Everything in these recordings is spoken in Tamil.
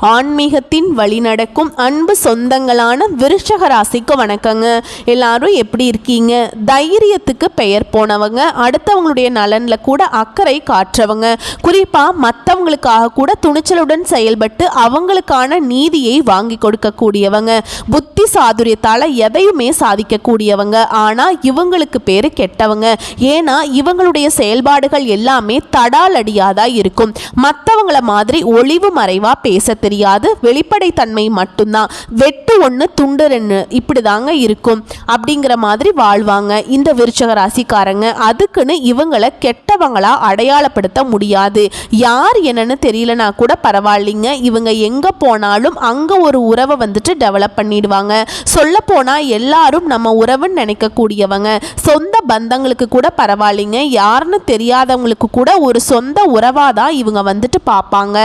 ஆன்மீகத்தின் வழி நடக்கும் அன்பு சொந்தங்களான விருஷக ராசிக்கு வணக்கங்க. எல்லாரும் எப்படி இருக்கீங்க? தைரியத்துக்கு பெயர் போனவங்க அடுத்தவங்களுடைய நலனில் கூட அக்கறை காற்றவங்க. குறிப்பாக மற்றவங்களுக்காக கூட துணிச்சலுடன் செயல்பட்டு அவங்களுக்கான நீதியை வாங்கி கொடுக்கக்கூடியவங்க. புத்தி சாதுரியத்தால் எதையுமே சாதிக்கக்கூடியவங்க. ஆனால் இவங்களுக்கு பேர் கெட்டவங்க. ஏன்னா இவங்களுடைய செயல்பாடுகள் எல்லாமே தடாலடியாதான் இருக்கும். மற்றவங்கள மாதிரி ஒளிவு மறைவா பேச தெரியாது. வெளிப்படைத்தன்மை மட்டும்தான். வெட்டு ஒன்று துண்டு ரெண்டு இப்படி தாங்க இருக்கும். அப்படிங்கிற மாதிரி வாழ்வாங்க இந்த விருச்சக ராசிக்காரங்க. அதுக்குன்னு இவங்களை கெட்டவங்களா அடையாளப்படுத்த முடியாது. யார் என்னன்னு தெரியலனா கூட பரவாயில்லைங்க. இவங்க எங்கே போனாலும் அங்கே ஒரு உறவை வந்துட்டு டெவலப் பண்ணிடுவாங்க. சொல்ல போனால் எல்லாரும் நம்ம உறவுன்னு நினைக்கக்கூடியவங்க. சொந்த பந்தங்களுக்கு கூட பரவாயில்லைங்க. யாருன்னு தெரியாதவங்களுக்கு கூட ஒரு சொந்த உறவாக தான் இவங்க வந்துட்டு பார்ப்பாங்க.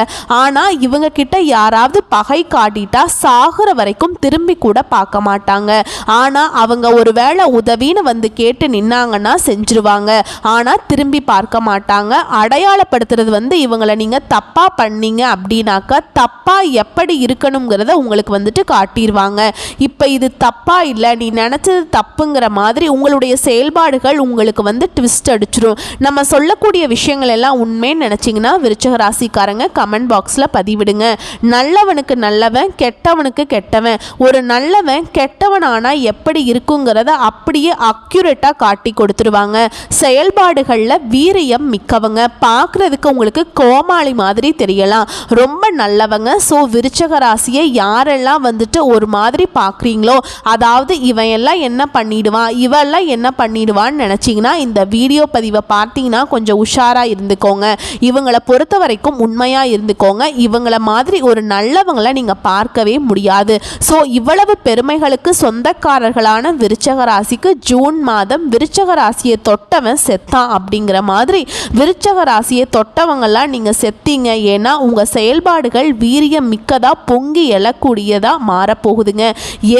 ஆனால் இவங்க கிட்ட யாராவது பகை காட்டிட்டா சாகுற வரைக்கும் திரும்பி கூட பார்க்க மாட்டாங்க. ஆனால் அவங்க ஒரு வேளை உதவின்னு வந்து கேட்டு நின்னாங்கன்னா செஞ்சிருவாங்க. ஆனால் திரும்பி பார்க்க மாட்டாங்க. அடையாளப்படுத்துறது வந்து இவங்களை நீங்கள் தப்பாக பண்ணீங்க அப்படின்னாக்கா தப்பாக எப்படி இருக்கணுங்கிறத உங்களுக்கு வந்துட்டு காட்டிடுவாங்க இப்போ இது தப்பாக இல்லை நீ நினச்சது தப்புங்கிற மாதிரி உங்களுடைய செயல்பாடுகள் உங்களுக்கு வந்து ட்விஸ்ட் அடிச்சிடும் நம்ம சொல்லக்கூடிய விஷயங்கள் எல்லாம் உண்மைன்னு நினச்சிங்கன்னா விருச்சக ராசிக்காரங்க கமெண்ட் பாக்ஸில் பதிவிடுங்க. நல்லவனுக்கு நல்லவன் கெட்டவனுக்கு கெட்டவன். ஒரு நல்லவன் கெட்டவன் ஆனால் எப்படி இருக்குங்கிறத அப்படியே அக்யூரேட்டாக காட்டி கொடுத்துருவாங்க. செயல்பாடுகளில் வீரியம் மிக்கவங்க. பார்க்குறதுக்கு உங்களுக்கு கோமாளி மாதிரி தெரியலாம். ரொம்ப நல்லவங்க. ஸோ விருச்சக ராசியை யாரெல்லாம் வந்துட்டு ஒரு மாதிரி பார்க்குறீங்களோ அதாவது இவன் எல்லாம் என்ன பண்ணிடுவான் இவெல்லாம் என்ன பண்ணிடுவான்னு நினச்சிங்கன்னா இந்த வீடியோ பதிவை பார்த்தீங்கன்னா கொஞ்சம் உஷாராக இருந்துக்கோங்க. இவங்களை பொறுத்த வரைக்கும் உண்மையாக இருந்துக்கோங்க. இவங்கள மாதிரி ஒரு நல்லவங்களை நீங்கள் பார்க்கவே முடியாது. ஸோ இவ்வளவு பெருமைகளுக்கு சொந்தக்காரர்களான விருச்சக ராசிக்கு ஜூன் மாதம் விருச்சக ராசியை தொட்டவன் செத்தான் அப்படிங்கிற மாதிரி விருச்சக ராசியை தொட்டவங்கெல்லாம் நீங்கள் செத்தீங்க. ஏன்னா உங்கள் செயல்பாடுகள் வீரியம் மிக்கதாக பொங்கி எழக்கூடியதாக மாறப்போகுதுங்க.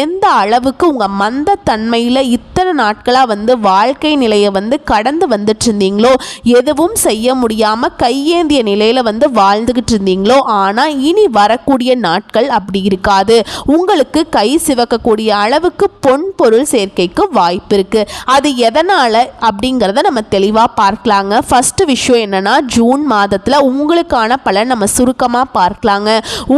எந்த அளவுக்கு உங்கள் மந்த தன்மையில் இத்தனை நாட்களாக வந்து வாழ்க்கை நிலையை வந்து கடந்து வந்துட்டு இருந்தீங்களோ எதுவும் செய்ய முடியாமல் கையேந்திய நிலையில் வந்து வாழ்ந்துக்கிட்டு இருந்தீங்களோ ஆனால் இனி வரக்கூடிய நாட்கள் அப்படி இருக்காது. உங்களுக்கு கை சிவக்கக்கூடிய அளவுக்கு பொன் பொருள் சேர்க்கைக்கு வாய்ப்பு இருக்குது அது எதனால் அப்படிங்கிறத நம்ம தெளிவாக பார்க்கலாங்க. ஃபஸ்ட்டு விஷயம் என்னென்னா ஜூன் மாதத்தில் உங்களுக்கான பலன் நம்ம சுருக்கமாக பார்க்கலாங்க.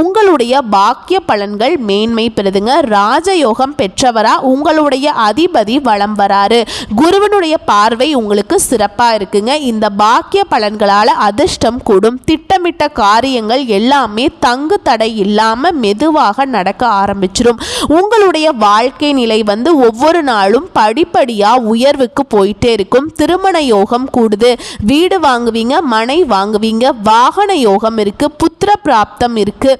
உங்களுடைய பாக்கிய பலன்கள் மேன்மை பெறுதுங்க. ராஜயோகம் பெற்றவரா உங்களுடைய அதிபதி வலம் வராரு. குருவனுடைய பார்வை உங்களுக்கு சிறப்பாக இருக்குங்க. இந்த பாக்கிய பலன்களால் அதிர்ஷ்டம் கூடும். திட்டமிட்ட காரியங்கள் எல்லாமே தங்க தடை இல்லாமல் மெதுவாக நடக்க ஆரம்பிச்சிடும் உங்களுடைய வாழ்க்கை நிலை வந்து ஒவ்வொரு நாளும் படிப்படியாக உயர்வுக்கு போயிட்டே இருக்கும். திருமண யோகம் கூடுது. வீடு வாங்குவீங்க மனை வாங்குவீங்க வாகன யோகம் இருக்கு புத்திர பிராப்தம் இருக்கு.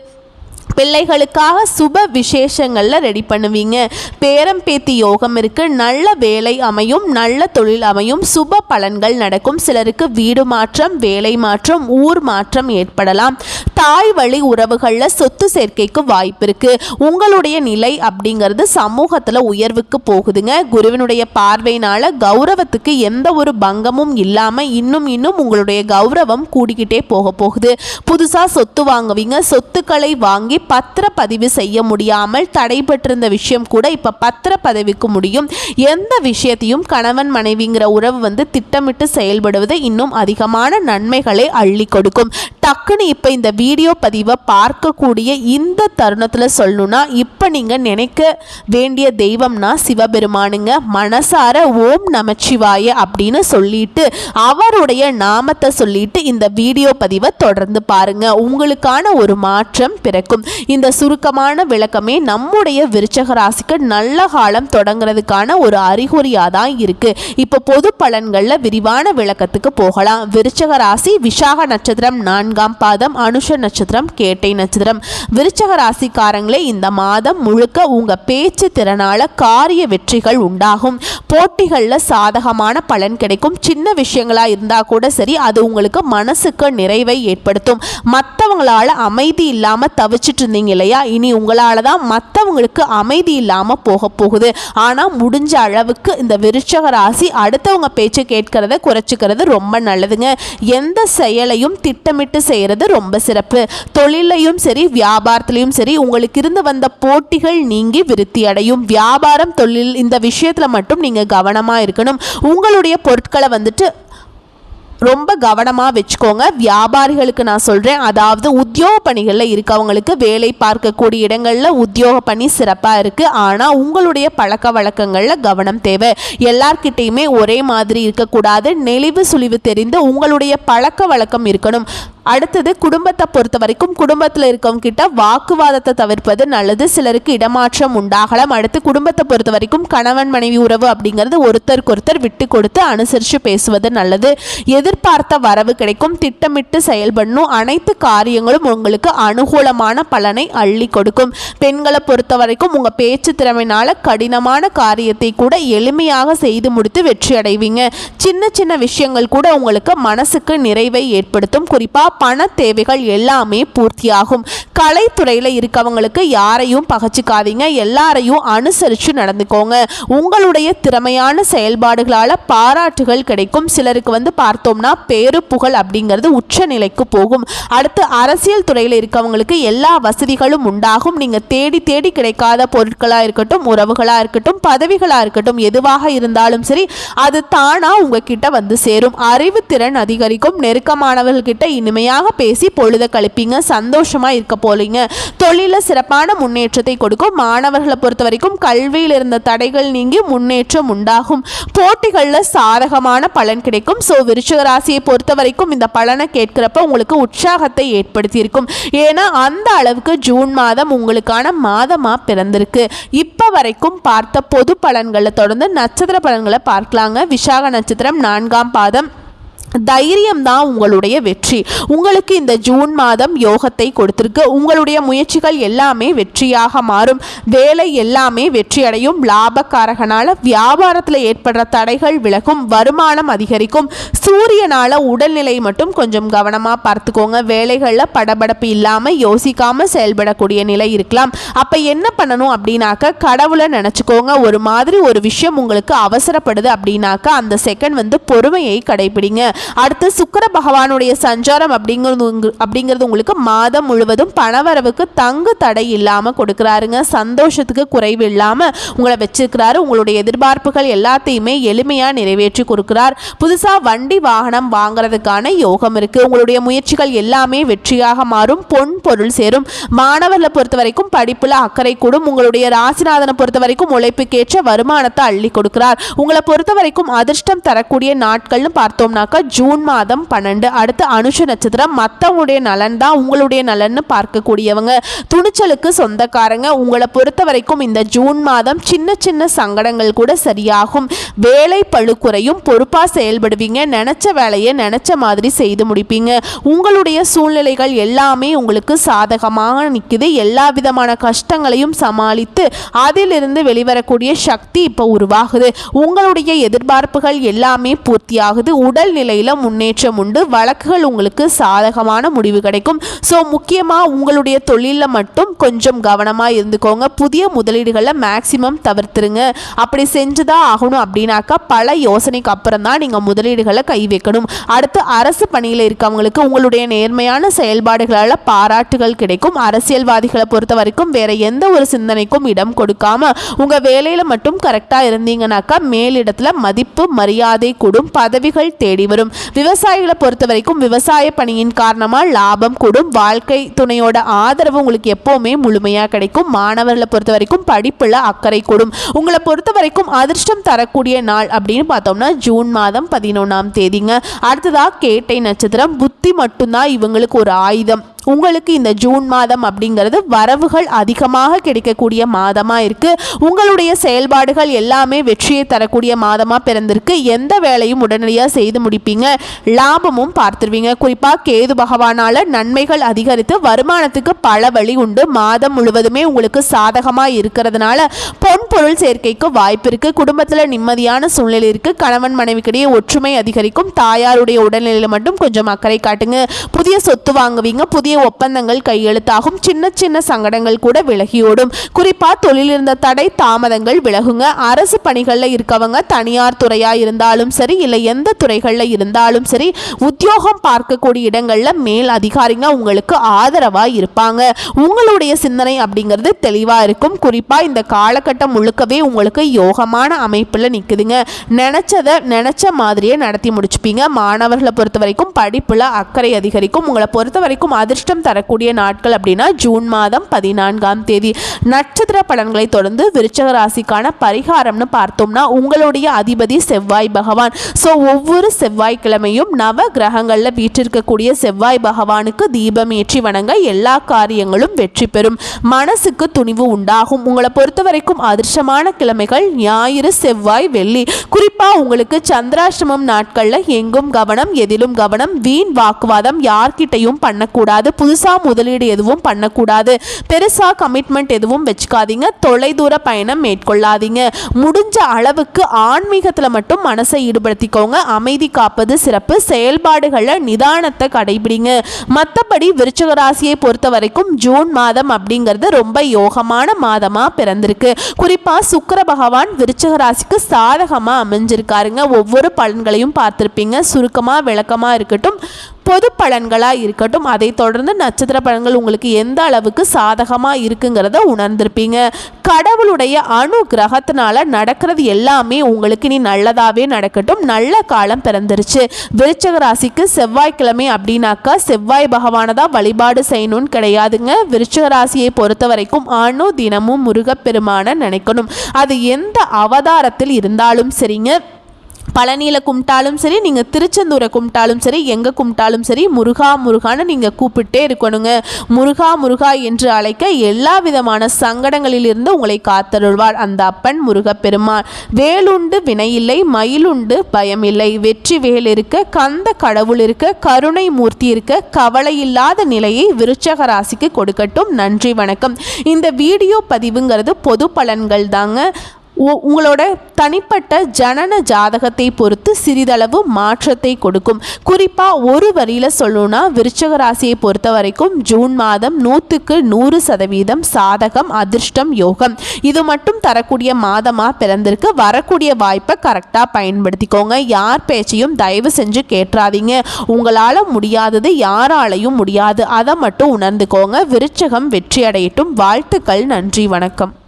பிள்ளைகளுக்காக சுப விசேஷங்களில் ரெடி பண்ணுவீங்க. பேரம் பேத்தி யோகம் இருக்கு நல்ல வேலை அமையும் நல்ல தொழில் அமையும் சுப பலன்கள் நடக்கும். சிலருக்கு வீடு மாற்றம் வேலை மாற்றம் ஊர் மாற்றம் ஏற்படலாம். தாய் வழி உறவுகளில் சொத்து சேர்க்கைக்கு வாய்ப்பு இருக்கு. உங்களுடைய நிலை அப்படிங்கிறது சமூகத்தில் உயர்வுக்கு போகுதுங்க. குருவினுடைய பார்வையினால கௌரவத்துக்கு எந்த ஒரு பங்கமும் இல்லாமல் இன்னும் இன்னும் உங்களுடைய கௌரவம் கூடிக்கிட்டே போக போகுது. புதுசாக சொத்து வாங்குவீங்க. சொத்துக்களை வாங்கி பத்திரப்பதிவு செய்ய முடியாமல் தடைபெற்றிருந்த விஷயம் கூட இப்போ பத்திரப்பதிவுக்கு முடியும். எந்த விஷயத்தையும் கணவன் மனைவிங்கிற உறவு வந்து திட்டமிட்டு செயல்படுவது இன்னும் அதிகமான நன்மைகளை அள்ளி கொடுக்கும். டக்குன்னு இப்போ இந்த வீடியோ பதிவை பார்க்கக்கூடிய இந்த தருணத்தில் சொல்லணும்னா இப்போ நீங்கள் நினைக்க வேண்டிய தெய்வம்னா சிவபெருமானுங்க. மனசார ஓம் நமச்சிவாய அப்படின்னு சொல்லிட்டு அவருடைய நாமத்தை சொல்லிட்டு இந்த வீடியோ பதிவை தொடர்ந்து பாருங்க. உங்களுக்கான ஒரு மாற்றம் பிறக்கும். இந்த சுருக்கமான விளக்கமே நம்முடைய விருச்சக ராசிக்கு நல்ல காலம் தொடங்குறதுக்கான ஒரு அறிகுறியாக தான் இருக்கு. இப்போ பொது பலன்களில் விரிவான விளக்கத்துக்கு போகலாம். விருச்சக ராசி விசாக நட்சத்திரம் நான்காம் பாதம் அனுஷ நட்சத்திரம் கேட்டை நட்சத்திரம். விருச்சக ராசிக்காரங்களே இந்த மாதம் முழுக்க உங்க பேச்சு திறனால காரிய வெற்றிகள் உண்டாகும். போட்டிகளில் சாதகமான பலன் கிடைக்கும். சின்ன விஷயங்களா இருந்தா கூட சரி அது உங்களுக்கு மனசுக்கு நிறைவை ஏற்படுத்தும். மற்ற மற்றவங்களால் அமைதி இல்லாம தவிச்சிட்டு இருந்தீங்க இல்லையா? இனி உங்களால் தான் மற்றவங்களுக்கு அமைதி இல்லாமல் போக போகுது. ஆனால் முடிஞ்ச அளவுக்கு இந்த விருச்சக ராசி அடுத்தவங்க பேச்சை கேட்கறத குறைச்சிக்கிறது ரொம்ப நல்லதுங்க. எந்த செயலையும் திட்டமிட்டு செய்கிறது ரொம்ப சிறப்பு. தொழிலையும் சரி வியாபாரத்திலையும் சரி உங்களுக்கு இருந்து வந்த போட்டிகள் நீங்கி விருத்தி அடையும். வியாபாரம் தொழில் இந்த விஷயத்தில் மட்டும் நீங்கள் கவனமாக இருக்கணும். உங்களுடைய பொருட்களை வந்துட்டு ரொம்ப கவனமாக வச்சுக்கோங்க. வியாபாரிகளுக்கு நான் சொல்கிறேன் அதாவது உத்தியோக பணிகளில் இருக்கவங்களுக்கு வேலை பார்க்கக்கூடிய இடங்களில் உத்தியோக பணி சிறப்பாக இருக்குது ஆனால் உங்களுடைய பழக்க வழக்கங்களில் கவனம் தேவை. எல்லார்கிட்டேயுமே ஒரே மாதிரி இருக்கக்கூடாது. நெளிவு சுழிவு தெரிந்து உங்களுடைய பழக்க வழக்கம் இருக்கணும். அடுத்தது குடும்பத்தை பொறுத்த வரைக்கும் குடும்பத்தில் இருக்கவங்க கிட்ட வாக்குவாதத்தை தவிர்ப்பது நல்லது. சிலருக்கு இடமாற்றம் உண்டாகலாம். அடுத்து குடும்பத்தை பொறுத்த வரைக்கும் கணவன் மனைவி உறவு அப்படிங்கிறது ஒருத்தருக்கு ஒருத்தர் விட்டு கொடுத்து அனுசரித்து பேசுவது நல்லது. எதிர்பார்த்த வரவு கிடைக்கும். திட்டமிட்டு செயல்படணும். அனைத்து காரியங்களும் உங்களுக்கு அனுகூலமான பலனை அள்ளி கொடுக்கும். பெண்களை பொறுத்த வரைக்கும் உங்கள் பேச்சு திறமையினால கடினமான காரியத்தை கூட எளிமையாக செய்து முடித்து வெற்றி அடைவீங்க. சின்ன சின்ன விஷயங்கள் கூட உங்களுக்கு மனசுக்கு நிறைவை ஏற்படுத்தும். குறிப்பாக பண தேவைகள் எல்லாமே பூர்த்தியாகும். கலைத்துறையில் இருக்கவங்களுக்கு யாரையும் பகச்சிக்காதீங்க. எல்லாரையும் அனுசரித்து நடந்துக்கோங்க. உங்களுடைய திறமையான செயல்பாடுகளால் பாராட்டுகள் கிடைக்கும். சிலருக்கு வந்து பார்த்தோம்னா பேரு புகழ் அப்படிங்கிறது உச்ச நிலைக்கு போகும். அடுத்து அரசியல் துறையில் இருக்கவங்களுக்கு எல்லா வசதிகளும் உண்டாகும். நீங்கள் தேடி தேடி கிடைக்காத பொருட்களாக இருக்கட்டும் உறவுகளாக இருக்கட்டும் பதவிகளாக இருக்கட்டும் எதுவாக இருந்தாலும் சரி அது தானாக உங்ககிட்ட வந்து சேரும். அறிவுத்திறன் அதிகரிக்கும். நெருக்கமானவர்கள்கிட்ட இனிமையாக பேசி பொழுத கழிப்பீங்க. சந்தோஷமாக இருக்க போலீங்க தொழிலில் சிறப்பான முன்னேற்றத்தை கொடுக்கும். மாணவர்களை பொறுத்த வரைக்கும் கல்வியில் இருந்த தடைகள் நீங்கி முன்னேற்றம் உண்டாகும். போட்டிகளில் சாதகமான பலன் கிடைக்கும். ஸோ விருச்சிக ராசியை பொறுத்த வரைக்கும் இந்த பலனை கேட்கிறப்ப உங்களுக்கு உற்சாகத்தை ஏற்படுத்தியிருக்கும். ஏன்னா அந்த அளவுக்கு ஜூன் மாதம் உங்களுக்கான மாதமாக பிறந்திருக்கு. இப்போ வரைக்கும் பார்த்த பொது பலன்களை தொடர்ந்து நட்சத்திர பலன்களை பார்க்கலாங்க. விசாக நட்சத்திரம் நான்காம் பாதம். தைரியம் தான் உங்களுடைய வெற்றி. உங்களுக்கு இந்த ஜூன் மாதம் யோகத்தை கொடுத்திருக்கு. உங்களுடைய முயற்சிகள் எல்லாமே வெற்றியாக மாறும். வேலை எல்லாமே வெற்றி அடையும் லாபக்காரகனால வியாபாரத்தில் ஏற்படுற தடைகள் விலகும். வருமானம் அதிகரிக்கும். சூரியனால உடல்நிலை மட்டும் கொஞ்சம் கவனமாக பார்த்துக்கோங்க. வேலைகளில் படபடப்பு இல்லாமல் யோசிக்காமல் செயல்படக்கூடிய நிலை இருக்கலாம். அப்போ என்ன பண்ணணும் அப்படின்னாக்க கடவுளை நினச்சிக்கோங்க. ஒரு மாதிரி ஒரு விஷயம் உங்களுக்கு அவசரப்படுது அப்படின்னாக்க அந்த செகண்ட் வந்து பொறுமையை கடைபிடிங்க. அடுத்து சுக்கர பகவானுடைய சஞ்சாரம் அப்படிங்கிறது அப்படிங்கிறது உங்களுக்கு மாதம் முழுவதும் பணவரவுக்கு தங்கு தடை இல்லாமல் கொடுக்குறாருங்க. சந்தோஷத்துக்கு குறைவு இல்லாமல் உங்களை வச்சிருக்கிறாரு. உங்களுடைய எதிர்பார்ப்புகள் எல்லாத்தையுமே எளிமையாக நிறைவேற்றி கொடுக்குறார். புதுசாக வண்டி வாகனம் வாங்குறதுக்கான யோகம் இருக்குது உங்களுடைய முயற்சிகள் எல்லாமே வெற்றியாக மாறும். பொன் பொருள் சேரும். மாணவர்களை பொறுத்த வரைக்கும் படிப்பில் அக்கறை கூடும். உங்களுடைய ராசிநாதனை பொறுத்த வரைக்கும் உழைப்புக்கேற்ற வருமானத்தை அள்ளி கொடுக்கிறார். உங்களை பொறுத்த வரைக்கும் அதிர்ஷ்டம் தரக்கூடிய நாட்கள்னு பார்த்தோம்னாக்கா ஜூன் மாதம் பன்னெண்டு. அடுத்து அனுஷ நட்சத்திரம். மற்றவங்களுடைய நலன் தான் உங்களுடைய நலன்னு பார்க்கக்கூடியவங்க. துணிச்சலுக்கு சொந்தக்காரங்க. உங்களை பொறுத்த வரைக்கும் இந்த ஜூன் மாதம் சின்ன சின்ன சங்கடங்கள் கூட சரியாகும். வேலை பழு குறையும். பொறுப்பாக செயல்படுவீங்க. நினச்ச வேலையை நினச்ச மாதிரி செய்து முடிப்பீங்க. உங்களுடைய சூழ்நிலைகள் எல்லாமே உங்களுக்கு சாதகமாக நிற்குது எல்லா விதமான கஷ்டங்களையும் சமாளித்து அதிலிருந்து வெளிவரக்கூடிய சக்தி இப்போ உருவாகுது. உங்களுடைய எதிர்பார்ப்புகள் எல்லாமே பூர்த்தியாகுது. உடல் நிலையில் முன்னேற்றம் உண்டு. வழக்குகள் உங்களுக்கு சாதகமான முடிவு கிடைக்கும். ஸோ முக்கியமாக உங்களுடைய தொழிலில் மட்டும் கொஞ்சம் கவனமாக இருந்துக்கோங்க. புதிய முதலீடுகளை மேக்சிமம் தவிர்த்துருங்க. அப்படி செஞ்சு தான் ஆகணும் அப்படின்னாக்கா பல யோசனைக்கு அப்புறம் தான் நீங்கள் முதலீடுகளை கை வைக்கணும். அடுத்து அரசு பணியில் இருக்கவங்களுக்கு உங்களுடைய நேர்மையான செயல்பாடுகளால் பாராட்டுகள் கிடைக்கும். அரசியல்வாதிகளை பொறுத்த வரைக்கும் வேற எந்த ஒரு சிந்தனைக்கும் இடம் கொடுக்காம உங்கள் வேலையில் மட்டும் கரெக்டாக இருந்தீங்கன்னாக்கா மேலிடத்தில் மதிப்பு மரியாதை கூடும். பதவிகள் தேடி வரும். விவசாயிகளை பொறுத்த வரைக்கும் விவசாய பணியின் காரணமாக லாபம் கூடும். வாழ்க்கை துணையோட ஆதரவு உங்களுக்கு எப்போவுமே முழுமையாக கிடைக்கும். மாணவர்களை பொறுத்த வரைக்கும் படிப்பில் அக்கறை கூடும். உங்களை பொறுத்த வரைக்கும் அதிர்ஷ்டம் தரக்கூடிய நாள் அப்படின்னு பார்த்தோம்னா ஜூன் மாதம் பதினொன்றாம் தேதிங்க. அடுத்ததாக கேட்டை நட்சத்திரம். புத்தி மட்டும்தான் இவங்களுக்கு ஒரு ஆயுதம். உங்களுக்கு இந்த ஜூன் மாதம் அப்படிங்கிறது வரவுகள் அதிகமாக கிடைக்கக்கூடிய மாதமாக இருக்குது உங்களுடைய செயல்பாடுகள் எல்லாமே வெற்றியை தரக்கூடிய மாதமாக பிறந்திருக்கு. எந்த வேலையும் உடனடியாக செய்து முடிப்பீங்க. லாபமும் பார்த்துருவீங்க. குறிப்பாக கேது பகவானால் நன்மைகள் அதிகரித்து வருமானத்துக்கு பல வழி உண்டு. மாதம் முழுவதுமே உங்களுக்கு சாதகமாக இருக்கிறதுனால பொன் பொருள் சேர்க்கைக்கு வாய்ப்பு இருக்குது குடும்பத்தில் நிம்மதியான சூழ்நிலை இருக்குது கணவன் மனைவிக்கிடையே ஒற்றுமை அதிகரிக்கும். தாயாருடைய உடல்நிலையில் மட்டும் கொஞ்சம் அக்கறை காட்டுங்க. புதிய சொத்து வாங்குவீங்க. புதிய புதிய ஒப்பந்தங்கள் கையெழுத்தாகும். சின்ன சின்ன சங்கடங்கள் கூட விலகியோடும். குறிப்பா தொழில் இருந்த தடை தாமதங்கள் விலகுங்க. அரசு பணிகளில் இருக்கவங்க தனியார் துறையா இருந்தாலும் சரி இல்லை எந்த துறைகளில் இருந்தாலும் சரி உத்தியோகம் பார்க்கக்கூடிய இடங்கள்ல மேல் அதிகாரிங்க உங்களுக்கு ஆதரவா இருப்பாங்க. உங்களுடைய சிந்தனை அப்படிங்கிறது தெளிவா இருக்கும். குறிப்பா இந்த காலகட்டம் முழுக்கவே உங்களுக்கு யோகமான அமைப்புல நிக்குதுங்க. நினைச்சதை நினைச்ச மாதிரியே நடத்தி முடிச்சுப்பீங்க. மாணவர்களை பொறுத்த வரைக்கும் படிப்புல அக்கறை அதிகரிக்கும். உங்களை பொறுத்த வரைக்கும் அதிர்ஷ்டம் தரக்கூடிய நாட்கள் அப்படின்னா ஜூன் மாதம் பதினான்காம் தேதி. நட்சத்திர பலன்களை தொடர்ந்து விருச்சக ராசிக்கான பரிகாரம்னு பார்த்தோம்னா உங்களுடைய அதிபதி செவ்வாய் பகவான். ஸோ ஒவ்வொரு செவ்வாய்க்கிழமையும் நவ கிரகங்களில் வீற்றிருக்கக்கூடிய செவ்வாய் பகவானுக்கு தீபம் ஏற்றி வணங்க எல்லா காரியங்களும் வெற்றி பெறும். மனசுக்கு துணிவு உண்டாகும். உங்களை பொறுத்த வரைக்கும் அதிர்ஷ்டமான கிழமைகள் ஞாயிறு செவ்வாய் வெள்ளி. குறிப்பாக உங்களுக்கு சந்திராஷ்டமம் நாட்களில் எங்கும் கவனம் எதிலும் கவனம் வீண் வாக்குவாதம் யார்கிட்டையும் பண்ணக்கூடாது. புதுசாக முதலீடு எதுவும் பண்ணக்கூடாது. பெருசாக கமிட்மெண்ட் எதுவும் வச்சுக்காதீங்க. தொலைதூர பயணம் மேற்கொள்ளாதீங்க. முடிஞ்ச அளவுக்கு ஆன்மீகத்தில் மட்டும் மனசை ஈடுபடுத்திக்கோங்க. அமைதி காப்பது சிறப்பு. செயல்பாடுகளில் நிதானத்தை கடைபிடிங்க. மற்றபடி விருச்சக ராசியை பொறுத்த வரைக்கும் ஜூன் மாதம் அப்படிங்கிறது ரொம்ப யோகமான மாதமாக பிறந்திருக்கு. குறிப்பாக சுக்கர பகவான் விருச்சக ராசிக்கு சாதகமாக அமைஞ்சிருக்காருங்க. ஒவ்வொரு பலன்களையும் பார்த்துருப்பீங்க. சுருக்கமாக விளக்கமாக இருக்கட்டும். பொது பலன்களாக இருக்கட்டும் அதை தொடர்ந்து நட்சத்திர பலன்கள் உங்களுக்கு எந்த அளவுக்கு சாதகமாக இருக்குங்கிறத உணர்ந்திருப்பீங்க. கடவுளுடைய அணு கிரகத்தினால நடக்கிறது எல்லாமே உங்களுக்கு நீ நல்லதாகவே நடக்கட்டும். நல்ல காலம் பிறந்துருச்சு. விருச்சக ராசிக்கு செவ்வாய்க்கிழமை அப்படின்னாக்கா செவ்வாய் பகவானை தான் வழிபாடு செய்யணும்னு கிடையாதுங்க. விருச்சக ராசியை பொறுத்த வரைக்கும் அணு தினமும் முருகப்பெருமான நினைக்கணும். அது எந்த அவதாரத்தில் இருந்தாலும் சரிங்க. பழனியில் கும்பிட்டாலும் சரி நீங்கள் திருச்செந்தூரை கும்பிட்டாலும் சரி எங்கே கும்பிட்டாலும் சரி முருகா முருகான்னு நீங்கள் கூப்பிட்டே இருக்கணுங்க. முருகா முருகா என்று அழைக்க எல்லா விதமான சங்கடங்களிலிருந்து உங்களை காத்தருள்வார் அந்த அப்பன் முருகப்பெருமான் வேலுண்டு வினையில்லை மயிலுண்டு பயமில்லை. வெற்றி வேல் இருக்க கந்த கடவுள் இருக்க கருணை மூர்த்தி இருக்க கவலை இல்லாத நிலையை விருச்சக ராசிக்கு கொடுக்கட்டும். நன்றி வணக்கம். இந்த வீடியோ பதிவுங்கிறது பொது பலன்கள் தாங்க. உங்களோட தனிப்பட்ட ஜனன ஜாதகத்தை பொறுத்து சிறிதளவு மாற்றத்தை கொடுக்கும். குறிப்பாக ஒரு வரியில் சொல்லணும்னா விருச்சக ராசியை பொறுத்த வரைக்கும் ஜூன் மாதம் நூற்றுக்கு நூறு சதவீதம் சாதகம் அதிர்ஷ்டம் யோகம். இது மட்டும் தரக்கூடிய மாதமாக பிறந்திருக்கு. வரக்கூடிய வாய்ப்பை கரெக்டாக பயன்படுத்திக்கோங்க. யார் பேச்சையும் தயவு செஞ்சு கேட்டுறாதீங்க உங்களால் முடியாதது யாராலையும் முடியாது. அதை மட்டும் உணர்ந்துக்கோங்க. விருச்சகம் வெற்றி அடையட்டும் வாழ்த்துக்கள். நன்றி. வணக்கம்.